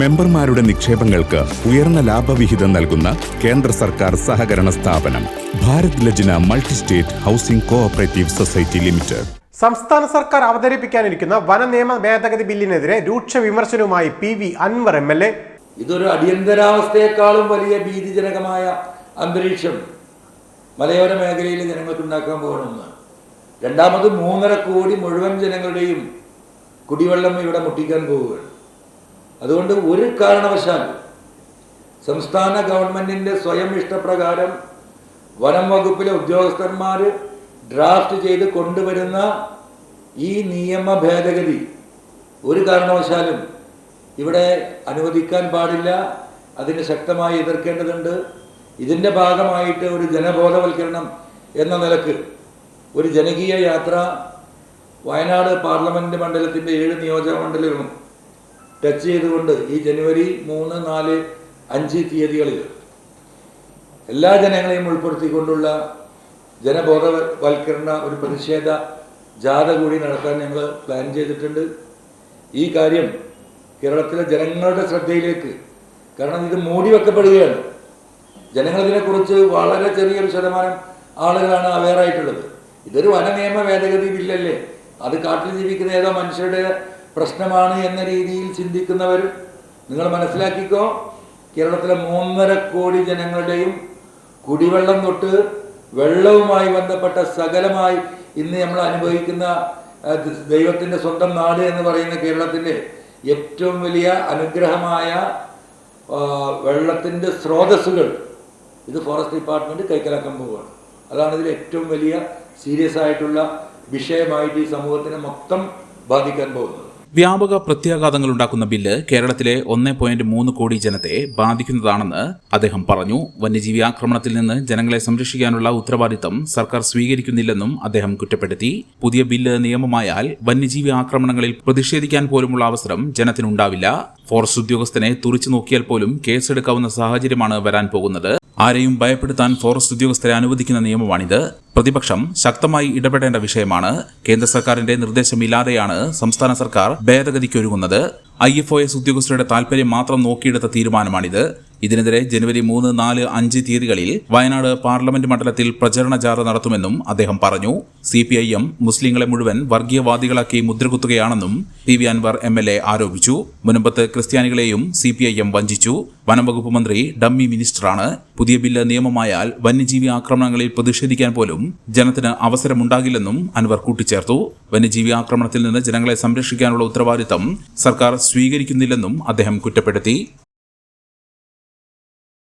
മെമ്പർമാരുടെ നിക്ഷേപങ്ങൾക്ക് ഉയർന്ന ലാഭവിഹിതം നൽകുന്ന കേന്ദ്ര സർക്കാർ സഹകരണ സ്ഥാപനം Bharat Lajna multi state housing cooperative society limited. സംസ്ഥാന സർക്കാർ അവതരിപ്പിക്കാനിരിക്കുന്ന വനനിയമ ഭേദഗതി ബില്ലിനെതിരെ രൂക്ഷ വിമർശനവുമായി P V Anvar M L A. ഇതൊരു അടിയന്തരാവസ്ഥയെക്കാളും വലിയ ഭീതിജനകമായ അന്തരീക്ഷം മലയോര മേഖലയിലെ ജനങ്ങൾക്ക് ഉണ്ടാക്കാൻ പോകണമെന്ന് രണ്ടാമത് മൂന്നര കോടി മുഴുവൻ ജനങ്ങളുടെയും കുടിവെള്ളം ഇവിടെ മുട്ടിക്കാൻ പോവുകയാണ്. അതുകൊണ്ട് ഒരു കാരണവശാലും സംസ്ഥാന ഗവൺമെന്റിന്റെ സ്വയം ഇഷ്ടപ്രകാരം വനം വകുപ്പിലെ ഉദ്യോഗസ്ഥന്മാർ ഡ്രാഫ്റ്റ് ചെയ്ത് കൊണ്ടുവരുന്ന ഈ നിയമ ഭേദഗതി ഒരു കാരണവശാലും ഇവിടെ അനുവദിക്കാൻ പാടില്ല. അതിന് ശക്തമായി എതിർക്കേണ്ടതുണ്ട്. ഇതിന്റെ ഭാഗമായിട്ട് ഒരു ജനബോധവൽക്കരണം എന്ന നിലയ്ക്ക് ഒരു ജനകീയ യാത്ര വയനാട് പാർലമെന്റ് മണ്ഡലത്തിന്റെ ഏഴ് നിയോജക മണ്ഡലങ്ങളും ടച്ച് ചെയ്തുകൊണ്ട് ഈ ജനുവരി മൂന്ന് നാല് അഞ്ച് തീയതികളിൽ എല്ലാ ജനങ്ങളെയും ഉൾപ്പെടുത്തിക്കൊണ്ടുള്ള ജനബോധവൽക്കരണ ഒരു പ്രതിഷേധ ജാഥ കൂടി നടത്താൻ ഞങ്ങൾ പ്ലാൻ ചെയ്തിട്ടുണ്ട്. ഈ കാര്യം കേരളത്തിലെ ജനങ്ങളുടെ ശ്രദ്ധയിലേക്ക് കാരണം ഇത് മൂടി വെക്കപ്പെടുകയാണ്. ജനങ്ങളിതിനെക്കുറിച്ച് വളരെ ചെറിയൊരു ശതമാനം ആളുകളാണ് അവെയറായിട്ടുള്ളത് ഇതൊരു ഇതൊരു വനനിയമ ഭേദഗതി ബില്ലല്ലേ? അത് കാട്ടിൽ ജീവിക്കുന്ന ഏതോ മനുഷ്യരുടെ പ്രശ്നമാണ് എന്ന രീതിയിൽ ചിന്തിക്കുന്നവരും നിങ്ങൾ മനസ്സിലാക്കിക്കോ കേരളത്തിലെ മൂന്നര കോടി ജനങ്ങളുടെയും കുടിവെള്ളം തൊട്ട് വെള്ളവുമായി ബന്ധപ്പെട്ട സകലമായി ഇന്ന് നമ്മൾ അനുഭവിക്കുന്ന ദൈവത്തിന്റെ സ്വന്തം നാട് എന്ന് പറയുന്ന കേരളത്തിന്റെ ഏറ്റവും വലിയ അനുഗ്രഹമായ വെള്ളത്തിന്റെ സ്രോതസ്സുകൾ ഇത് ഫോറസ്റ്റ് ഡിപ്പാർട്ട്മെന്റ് കൈക്കലാക്കാൻ പോവുകയാണ് അതാണ് ഇതിൽ ഏറ്റവും വലിയ സീരിയസ് ആയിട്ടുള്ള വിഷയമായിട്ട് ഈ സമൂഹത്തിനെ മൊത്തം ബാധിക്കാൻ പോകുന്നത്. വ്യാപക പ്രത്യാഘാതങ്ങൾ ഉണ്ടാക്കുന്ന ബില്ല് കേരളത്തിലെ ഒന്ന് പോയിന്റ് മൂന്ന് കോടി ജനത്തെ ബാധിക്കുന്നതാണെന്ന് അദ്ദേഹം പറഞ്ഞു. വന്യജീവി ആക്രമണത്തിൽ നിന്ന് ജനങ്ങളെ സംരക്ഷിക്കാനുള്ള ഉത്തരവാദിത്തം സർക്കാർ സ്വീകരിക്കുന്നില്ലെന്നും അദ്ദേഹം കുറ്റപ്പെടുത്തി. പുതിയ ബില്ല് നിയമമായാൽ വന്യജീവി ആക്രമണങ്ങളിൽ പ്രതിഷേധിക്കാൻ പോലുമുള്ള അവസരം ജനത്തിനുണ്ടാവില്ല. ഫോറസ്റ്റ് ഉദ്യോഗസ്ഥനെ തുറിച്ചു നോക്കിയാൽ പോലും കേസെടുക്കാവുന്ന സാഹചര്യമാണ് വരാൻ പോകുന്നത്. ആരെയും ഭയപ്പെടുത്താൻ ഫോറസ്റ്റ് ഉദ്യോഗസ്ഥരെ അനുവദിക്കുന്ന നിയമമാണിത്. പ്രതിപക്ഷം ശക്തമായി ഇടപെടേണ്ട വിഷയമാണ്. കേന്ദ്ര സർക്കാരിന്റെ നിർദ്ദേശമില്ലാതെയാണ് സംസ്ഥാന സർക്കാർ ഭേദഗതിക്കൊരുങ്ങുന്നത്. ഐ എഫ് ഒ എസ് ഉദ്യോഗസ്ഥരുടെ താൽപര്യം മാത്രം നോക്കിയെടുത്ത തീരുമാനമാണിത്. ഇതിനെതിരെ ജനുവരി മൂന്ന് നാല് അഞ്ച് തീയതികളിൽ വയനാട് പാർലമെന്റ് മണ്ഡലത്തിൽ പ്രചരണ ജാഥ നടത്തുമെന്നും അദ്ദേഹം പറഞ്ഞു. സി പി ഐ എം മുസ്ലിങ്ങളെ മുഴുവൻ വർഗീയവാദികളാക്കി മുദ്രകുത്തുകയാണെന്നും P V Anvar M L A ആരോപിച്ചു. മുൻപത്ത് ക്രിസ്ത്യാനികളെയും സി പി ഐ എം വഞ്ചിച്ചു. വനംവകുപ്പ് മന്ത്രി ഡമ്മി മിനിസ്റ്ററാണ്. പുതിയ ബില്ല് നിയമമായാൽ വന്യജീവി ആക്രമണങ്ങളിൽ പ്രതിഷേധിക്കാൻ പോലും ജനത്തിന് അവസരമുണ്ടാകില്ലെന്നും അൻവർ കൂട്ടിച്ചേർത്തു. വന്യജീവി ആക്രമണത്തിൽ നിന്ന് ജനങ്ങളെ സംരക്ഷിക്കാനുള്ള ഉത്തരവാദിത്തം സർക്കാർ സ്വീകരിക്കുന്നില്ലെന്നും അദ്ദേഹം കുറ്റപ്പെടുത്തി.